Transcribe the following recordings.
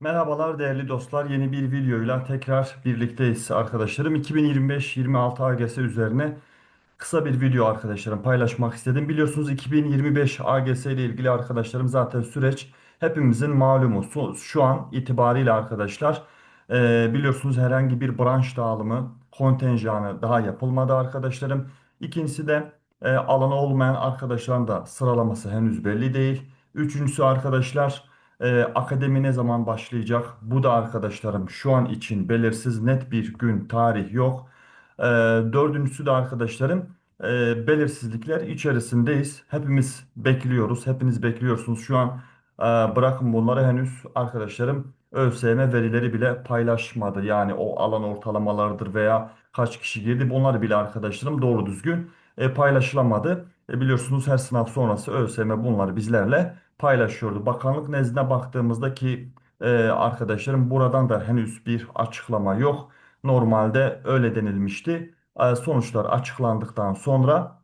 Merhabalar değerli dostlar. Yeni bir videoyla tekrar birlikteyiz arkadaşlarım. 2025-26 AGS üzerine kısa bir video arkadaşlarım paylaşmak istedim. Biliyorsunuz 2025 AGS ile ilgili arkadaşlarım zaten süreç hepimizin malumu. Şu an itibariyle arkadaşlar e, biliyorsunuz herhangi bir branş dağılımı kontenjanı daha yapılmadı arkadaşlarım. İkincisi de e, alanı olmayan arkadaşların da sıralaması henüz belli değil. Üçüncüsü arkadaşlar ee, akademi ne zaman başlayacak? Bu da arkadaşlarım şu an için belirsiz net bir gün, tarih yok. Ee, dördüncüsü de arkadaşlarım e, belirsizlikler içerisindeyiz. Hepimiz bekliyoruz, hepiniz bekliyorsunuz. Şu an e, bırakın bunları henüz arkadaşlarım ÖSYM verileri bile paylaşmadı. Yani o alan ortalamalarıdır veya kaç kişi girdi bunlar bile arkadaşlarım doğru düzgün e, paylaşılamadı. E, biliyorsunuz her sınav sonrası ÖSYM bunları bizlerle paylaşıyordu. Bakanlık nezdine baktığımızda ki e, arkadaşlarım buradan da henüz bir açıklama yok. Normalde öyle denilmişti. E, sonuçlar açıklandıktan sonra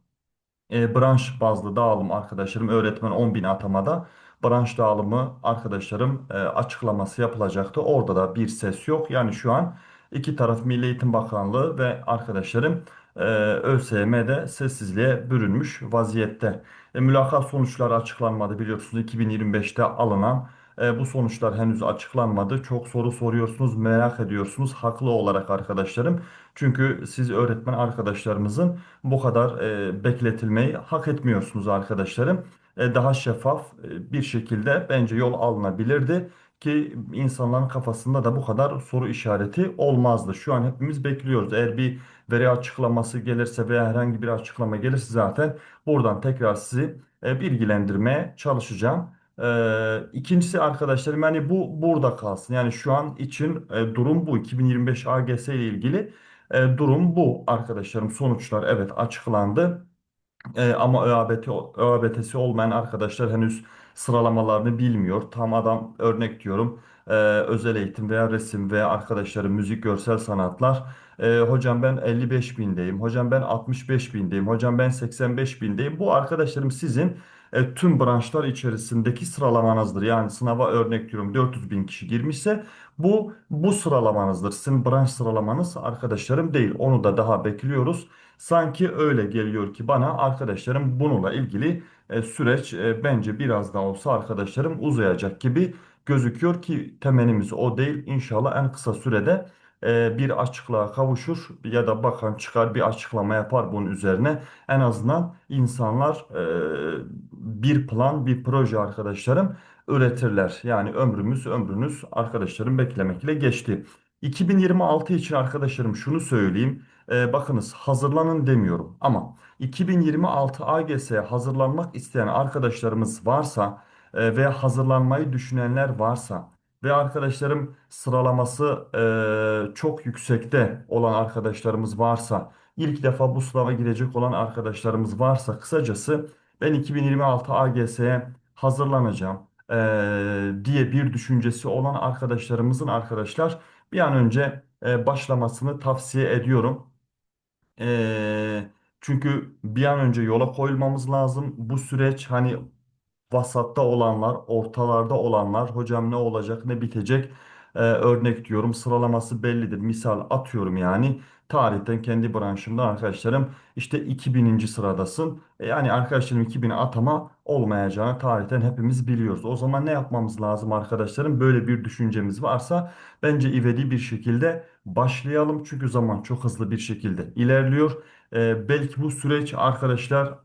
e, branş bazlı dağılım arkadaşlarım öğretmen 10 bin atamada branş dağılımı arkadaşlarım e, açıklaması yapılacaktı. Orada da bir ses yok. Yani şu an iki taraf Milli Eğitim Bakanlığı ve arkadaşlarım e, ÖSYM'de sessizliğe bürünmüş vaziyette. E, mülakat sonuçları açıklanmadı biliyorsunuz 2025'te alınan e, bu sonuçlar henüz açıklanmadı. Çok soru soruyorsunuz, merak ediyorsunuz. Haklı olarak arkadaşlarım. Çünkü siz öğretmen arkadaşlarımızın bu kadar e, bekletilmeyi hak etmiyorsunuz arkadaşlarım. E, daha şeffaf e, bir şekilde bence yol alınabilirdi ki insanların kafasında da bu kadar soru işareti olmazdı. Şu an hepimiz bekliyoruz. Eğer bir veri açıklaması gelirse veya herhangi bir açıklama gelirse zaten buradan tekrar sizi e, bilgilendirmeye çalışacağım. E, ikincisi arkadaşlarım yani bu burada kalsın. Yani şu an için e, durum bu. 2025 AGS ile ilgili e, durum bu arkadaşlarım. Sonuçlar evet açıklandı. E, ama ÖABT, ÖABT'si olmayan arkadaşlar henüz sıralamalarını bilmiyor. Tam adam örnek diyorum e, özel eğitim veya resim veya arkadaşlarım müzik görsel sanatlar. E, hocam ben 55 bindeyim. Hocam ben 65 bindeyim. Hocam ben 85 bindeyim. Bu arkadaşlarım sizin e, tüm branşlar içerisindeki sıralamanızdır. Yani sınava örnek diyorum 400 bin kişi girmişse bu bu sıralamanızdır. Sizin branş sıralamanız arkadaşlarım değil. Onu da daha bekliyoruz. Sanki öyle geliyor ki bana arkadaşlarım bununla ilgili e, süreç e, bence biraz daha olsa arkadaşlarım uzayacak gibi gözüküyor ki temennimiz o değil. İnşallah en kısa sürede e, bir açıklığa kavuşur ya da bakan çıkar bir açıklama yapar bunun üzerine. En azından insanlar bir plan, bir proje arkadaşlarım üretirler. Yani ömrümüz, ömrünüz arkadaşlarım beklemekle geçti. 2026 için arkadaşlarım şunu söyleyeyim. E, bakınız hazırlanın demiyorum ama 2026 AGS'ye hazırlanmak isteyen arkadaşlarımız varsa e, ve hazırlanmayı düşünenler varsa ve arkadaşlarım sıralaması e, çok yüksekte olan arkadaşlarımız varsa ilk defa bu sınava girecek olan arkadaşlarımız varsa kısacası ben 2026 AGS'ye hazırlanacağım e, diye bir düşüncesi olan arkadaşlarımızın arkadaşlar bir an önce e, başlamasını tavsiye ediyorum. Ee, çünkü bir an önce yola koyulmamız lazım. Bu süreç hani vasatta olanlar, ortalarda olanlar, hocam ne olacak, ne bitecek? Ee, örnek diyorum sıralaması bellidir. Misal atıyorum yani tarihten kendi branşımda arkadaşlarım işte 2000. sıradasın. E, Yani arkadaşlarım 2000'e atama olmayacağını tarihten hepimiz biliyoruz. O zaman ne yapmamız lazım arkadaşlarım? Böyle bir düşüncemiz varsa bence ivedi bir şekilde başlayalım. Çünkü zaman çok hızlı bir şekilde ilerliyor. Ee, belki bu süreç arkadaşlar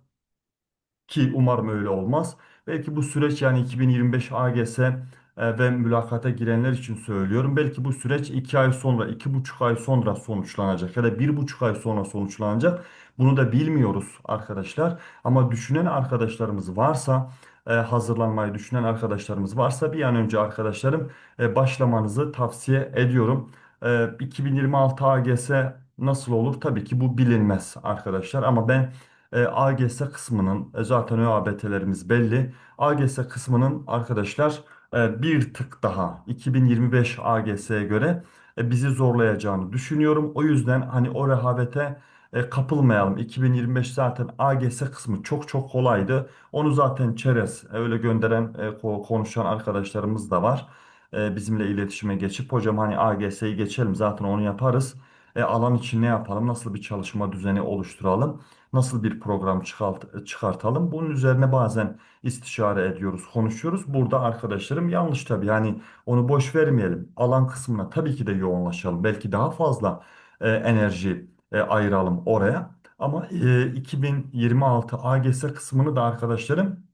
ki umarım öyle olmaz. Belki bu süreç yani 2025 AGS e, ve mülakata girenler için söylüyorum. Belki bu süreç 2 ay sonra, iki buçuk ay sonra sonuçlanacak ya da bir buçuk ay sonra sonuçlanacak. Bunu da bilmiyoruz arkadaşlar. Ama düşünen arkadaşlarımız varsa, e, hazırlanmayı düşünen arkadaşlarımız varsa bir an önce arkadaşlarım e, başlamanızı tavsiye ediyorum. E, 2026 AGS nasıl olur? Tabii ki bu bilinmez arkadaşlar. Ama ben e, AGS kısmının e, zaten ÖABT'lerimiz belli. AGS kısmının arkadaşlar e, bir tık daha 2025 AGS'ye göre e, bizi zorlayacağını düşünüyorum. O yüzden hani o rehavete e, kapılmayalım. 2025 zaten AGS kısmı çok çok kolaydı. Onu zaten çerez e, öyle gönderen e, ko- konuşan arkadaşlarımız da var. bizimle iletişime geçip hocam hani AGS'yi geçelim zaten onu yaparız. E, alan için ne yapalım? Nasıl bir çalışma düzeni oluşturalım? Nasıl bir program çıkart çıkartalım? Bunun üzerine bazen istişare ediyoruz, konuşuyoruz. Burada arkadaşlarım yanlış tabii. Yani onu boş vermeyelim. Alan kısmına tabii ki de yoğunlaşalım. Belki daha fazla e, enerji e, ayıralım oraya. Ama e, 2026 AGS kısmını da arkadaşlarım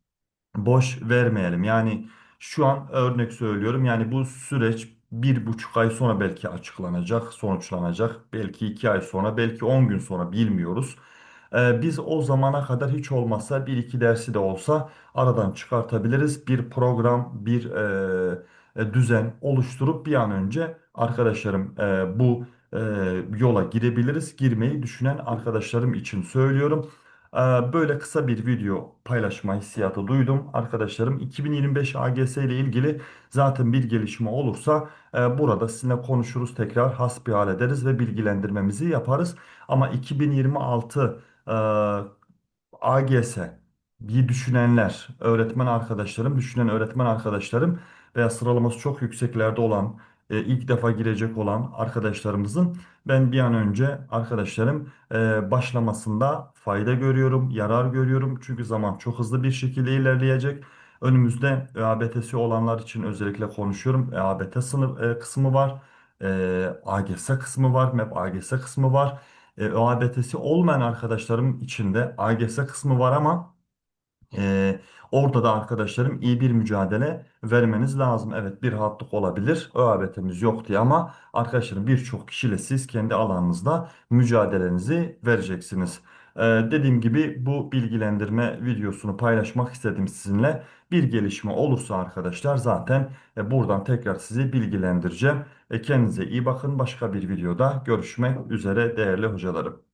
boş vermeyelim. Yani şu an örnek söylüyorum. Yani bu süreç bir buçuk ay sonra belki açıklanacak, sonuçlanacak. Belki iki ay sonra, belki on gün sonra bilmiyoruz. Ee, biz o zamana kadar hiç olmazsa bir iki dersi de olsa aradan çıkartabiliriz. Bir program, bir e, e, düzen oluşturup bir an önce arkadaşlarım e, bu e, yola girebiliriz. Girmeyi düşünen arkadaşlarım için söylüyorum. Ee, Böyle kısa bir video paylaşma hissiyatı duydum. Arkadaşlarım 2025 AGS ile ilgili zaten bir gelişme olursa e, burada sizinle konuşuruz tekrar hasbihal ederiz ve bilgilendirmemizi yaparız. Ama 2026 e, AGS bir düşünenler, öğretmen arkadaşlarım, düşünen öğretmen arkadaşlarım veya sıralaması çok yükseklerde olan, e, ilk defa girecek olan arkadaşlarımızın ben bir an önce arkadaşlarım e, başlamasında fayda görüyorum, yarar görüyorum. Çünkü zaman çok hızlı bir şekilde ilerleyecek. Önümüzde ÖABT'si olanlar için özellikle konuşuyorum. ÖABT sınıf e, kısmı var. E, AGS kısmı var. MEP AGS kısmı var. E, ÖABT'si olmayan arkadaşlarım için de AGS kısmı var ama ee, orada da arkadaşlarım iyi bir mücadele vermeniz lazım. Evet bir rahatlık olabilir. ÖABT'miz yok diye ama arkadaşlarım birçok kişiyle siz kendi alanınızda mücadelenizi vereceksiniz. Ee, dediğim gibi bu bilgilendirme videosunu paylaşmak istedim sizinle. Bir gelişme olursa arkadaşlar zaten e, buradan tekrar sizi bilgilendireceğim. E, kendinize iyi bakın. Başka bir videoda görüşmek üzere değerli hocalarım.